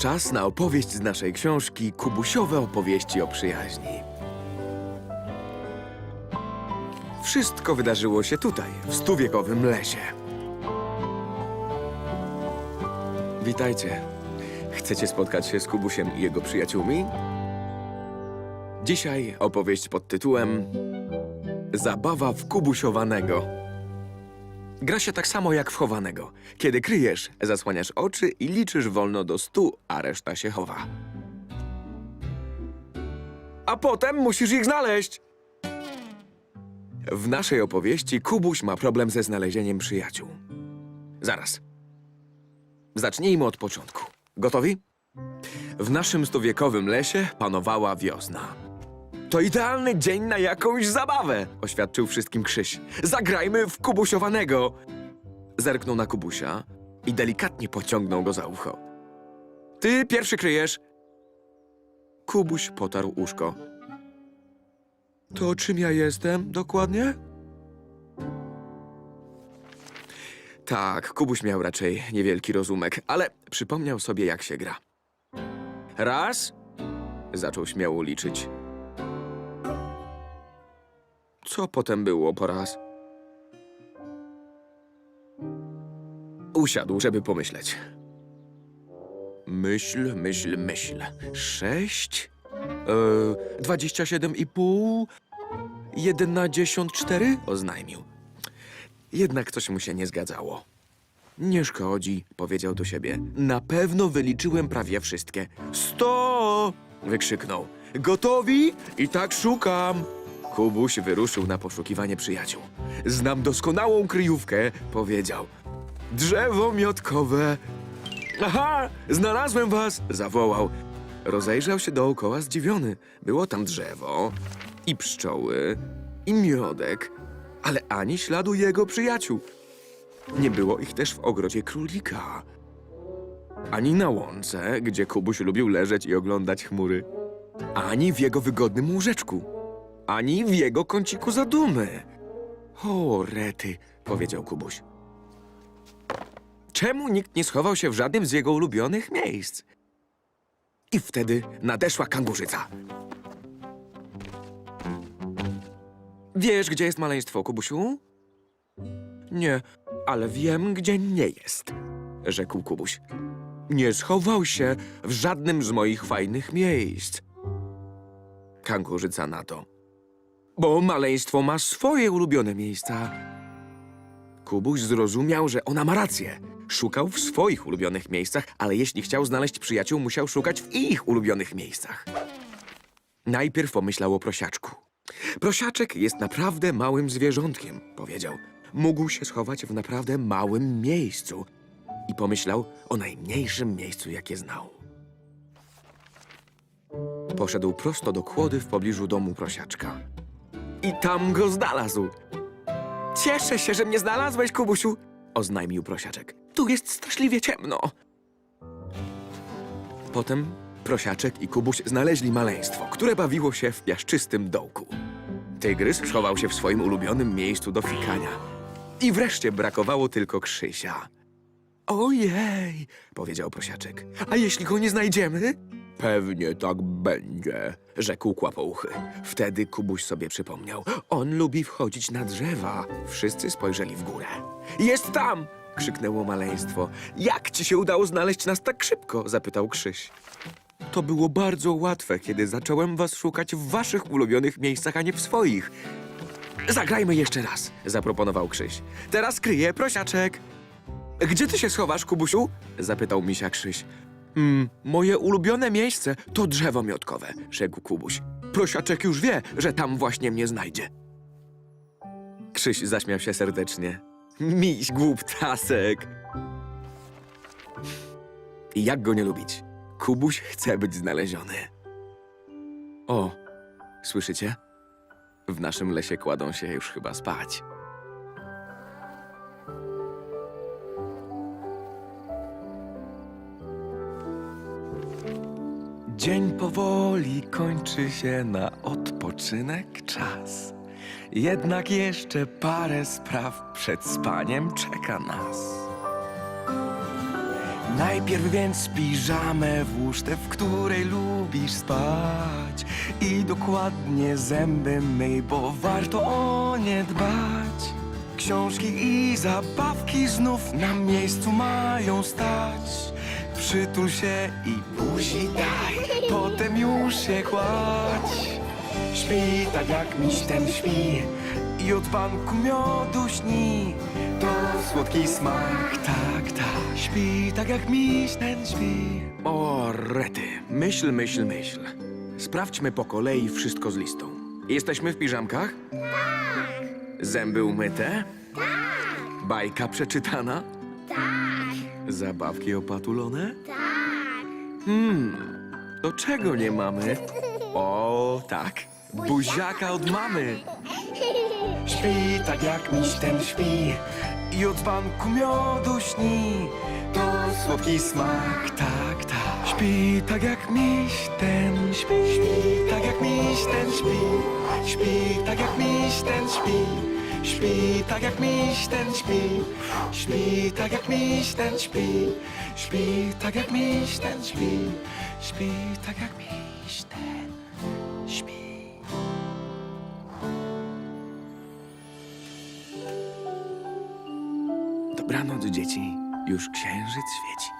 Czas na opowieść z naszej książki Kubusiowe opowieści o przyjaźni. Wszystko wydarzyło się tutaj, w stuwiekowym lesie. Witajcie. Chcecie spotkać się z Kubusiem i jego przyjaciółmi? Dzisiaj opowieść pod tytułem Zabawa w kubusiowanego. Gra się tak samo jak w chowanego. Kiedy kryjesz, zasłaniasz oczy i liczysz wolno do stu, a reszta się chowa. A potem musisz ich znaleźć. W naszej opowieści Kubuś ma problem ze znalezieniem przyjaciół. Zaraz. Zacznijmy od początku. Gotowi? W naszym stuwiekowym lesie panowała wiosna. To idealny dzień na jakąś zabawę, oświadczył wszystkim Krzyś. Zagrajmy w kubusiowanego. Zerknął na Kubusia i delikatnie pociągnął go za ucho. Ty pierwszy kryjesz. Kubuś potarł uszko. To czym ja jestem dokładnie? Tak, Kubuś miał raczej niewielki rozumek, ale przypomniał sobie, jak się gra. Raz. Zaczął śmiało liczyć. Co potem było po raz? Usiadł, żeby pomyśleć. Myśl, myśl, myśl. Sześć? E, Dwadzieścia siedem i pół? Jedenadzieśćdziesiąt cztery? Oznajmił. Jednak coś mu się nie zgadzało. Nie szkodzi, powiedział do siebie. Na pewno wyliczyłem prawie wszystkie. Sto! wykrzyknął. Gotowi? I tak szukam. Kubuś wyruszył na poszukiwanie przyjaciół. Znam doskonałą kryjówkę, powiedział. Drzewo miotkowe. Aha, znalazłem was, zawołał. Rozejrzał się dookoła zdziwiony. Było tam drzewo i pszczoły i miodek, ale ani śladu jego przyjaciół. Nie było ich też w ogrodzie królika. Ani na łące, gdzie Kubuś lubił leżeć i oglądać chmury. Ani w jego wygodnym łóżeczku. Ani w jego kąciku zadumy. O, rety, powiedział Kubuś. Czemu nikt nie schował się w żadnym z jego ulubionych miejsc? I wtedy nadeszła kangurzyca. Wiesz, gdzie jest maleństwo, Kubusiu? Nie, ale wiem, gdzie nie jest, rzekł Kubuś. Nie schował się w żadnym z moich fajnych miejsc. Kangurzyca na to. Bo maleństwo ma swoje ulubione miejsca. Kubuś zrozumiał, że ona ma rację. Szukał w swoich ulubionych miejscach, ale jeśli chciał znaleźć przyjaciół, musiał szukać w ich ulubionych miejscach. Najpierw pomyślał o prosiaczku. Prosiaczek jest naprawdę małym zwierzątkiem, powiedział. Mógł się schować w naprawdę małym miejscu. I pomyślał o najmniejszym miejscu, jakie znał. Poszedł prosto do kłody w pobliżu domu prosiaczka. I tam go znalazł. Cieszę się, że mnie znalazłeś, Kubusiu, oznajmił prosiaczek. Tu jest straszliwie ciemno. Potem prosiaczek i Kubuś znaleźli maleństwo, które bawiło się w piaszczystym dołku. Tygrys schował się w swoim ulubionym miejscu do fikania. I wreszcie brakowało tylko Krzysia. Ojej, powiedział prosiaczek. A jeśli go nie znajdziemy? Pewnie tak będzie, rzekł kłapouchy. Wtedy Kubuś sobie przypomniał. On lubi wchodzić na drzewa. Wszyscy spojrzeli w górę. Jest tam! krzyknęło maleństwo. Jak ci się udało znaleźć nas tak szybko? zapytał Krzyś. To było bardzo łatwe, kiedy zacząłem was szukać w waszych ulubionych miejscach, a nie w swoich. Zagrajmy jeszcze raz, zaproponował Krzyś. Teraz kryje prosiaczek. Gdzie ty się schowasz, Kubusiu? zapytał misia Krzyś. Mm, moje ulubione miejsce to drzewo miotkowe, rzekł Kubuś. Prosiaczek już wie, że tam właśnie mnie znajdzie. Krzyś zaśmiał się serdecznie. Miś głuptasek. I jak go nie lubić? Kubuś chce być znaleziony. O, słyszycie? W naszym lesie kładą się już chyba spać. Dzień powoli kończy się na odpoczynek czas. Jednak jeszcze parę spraw przed spaniem czeka nas. Najpierw więc piżamę włóż tę, w której lubisz spać I dokładnie zęby myj, bo warto o nie dbać Książki i zabawki znów na miejscu mają stać Przytul się i buzi daj, potem już się kładź Śpi tak jak miś ten śpi i od banku miodu śni To słodki smak, tak, tak Śpi tak jak miś ten śpi O, rety. Myśl, myśl, myśl. Sprawdźmy po kolei wszystko z listą. Jesteśmy w piżamkach? Tak. Zęby umyte? Tak. Bajka przeczytana? Tak. Zabawki opatulone? Tak. Hmm, to czego nie mamy? O, tak. Buziaka od mamy. Śpi tak jak miś ten śpi I od banku miodu śni To słodki smak, tak, tak Śpi tak jak miś ten śpi Śpi tak jak miś ten śpi Śpi tak jak miś ten śpi Śpi tak jak miś ten śpi Śpi tak jak miś ten śpi Śpi tak jak miś ten śpi Śpi tak jak miś ten śpi Dobranoc, dzieci. Już księżyc świeci.